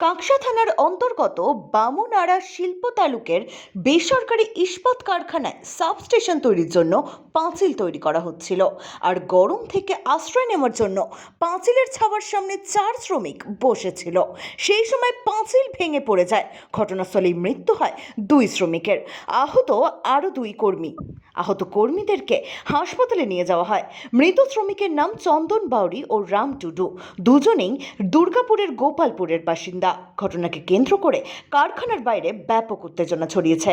কাঁকসা থানার অন্তর্গত বামুনাড়া শিল্প তালুকের বেসরকারি ইস্পাত কারখানায় সাবস্টেশন তৈরির জন্য পাঁচিল তৈরি করা হচ্ছিল। আর গরম থেকে আশ্রয় নেওয়ার জন্য পাঁচিলের ছাওয়ার সামনে চার শ্রমিক বসেছিল। সেই সময় পাঁচিল ভেঙে পড়ে যায়। ঘটনাস্থলেই মৃত্যু হয় দুই শ্রমিকের। আহত আরও দুই কর্মী। আহত কর্মীদেরকে হাসপাতালে নিয়ে যাওয়া হয়। মৃত শ্রমিকের নাম চন্দন বাউরি ও রাম টুডু। দুজনেই দুর্গাপুরের গোপালপুরের বাসিন্দা। ঘটনাকে কেন্দ্র করে কারখানার বাইরে ব্যাপক উত্তেজনা ছড়িয়েছে।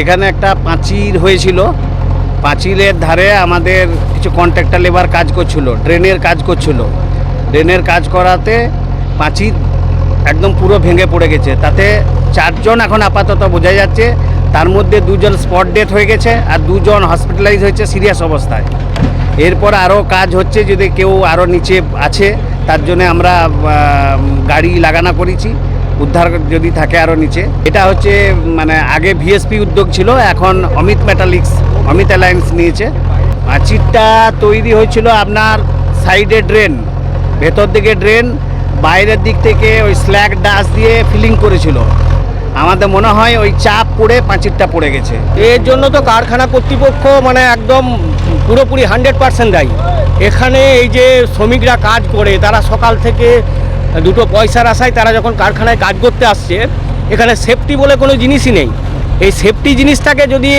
এখানে একটা পাঁচিল হয়েছিল। পাঁচিলের ধারে আমাদের কিছু কন্ট্রাক্টর লেবার কাজ করছিল ড্রেনের কাজ করছিল। ড্রেনের কাজ করাতে পাঁচিল একদম পুরো ভেঙে পড়ে গেছে। তাতে চারজন এখন আপাতত বোঝা যাচ্ছে, তার মধ্যে দুজন স্পট ডেথ হয়ে গেছে আর দুজন হসপিটালাইজ হয়েছে সিরিয়াস অবস্থায়। এরপর আরও কাজ হচ্ছে, যদি কেউ আরও নিচে আছে, তার জন্য আমরা গাড়ি লাগানো করেছি, উদ্ধার যদি থাকে আরও নিচে। এটা হচ্ছে মানে আগে ভিএসপি উদ্যোগ ছিল, এখন অমিত মেটালিক্স, অমিত অ্যালায়েন্স নিয়েছে। পাঁচিরটা তৈরি হয়েছিল আপনার সাইডে ড্রেন। ভেতর দিকে ড্রেন বাইরের দিক থেকে ওই স্ল্যাগ ডাস দিয়ে ফিলিং করেছিল। আমাদের মনে হয় ওই চাপ পড়ে পাঁচিরটা পড়ে গেছে। এর জন্য তো কারখানা কর্তৃপক্ষ মানে একদম পুরোপুরি হান্ড্রেড পার্সেন্ট দায়ী। এখানে এই যে শ্রমিকরা কাজ করে, তারা সকাল থেকে দুটো পয়সার আশায় তারা যখন কারখানায় কাজ করতে আসছে, এখানে সেফটি বলে কোনো জিনিসই নেই। এই সেফটি জিনিসটাকে যদি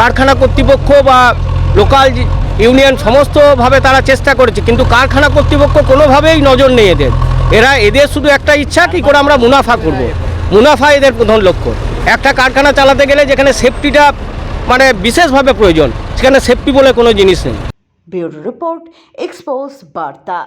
কারখানা কর্তৃপক্ষ বা লোকাল ইউনিয়ন সমস্তভাবে তারা চেষ্টা করেছে, কিন্তু কারখানা কর্তৃপক্ষ কোনোভাবেই নজর নেই এদের। এরা, এদের শুধু একটা ইচ্ছা কী করে আমরা মুনাফা করব। মুনাফা এদের প্রধান লক্ষ্য। একটা কারখানা চালাতে গেলে যেখানে সেফটিটা মানে বিশেষভাবে প্রয়োজন, সেখানে সেফটি বলে কোনো জিনিস নেই। রিপোর্ট, এক্সপোজ, বার্তা।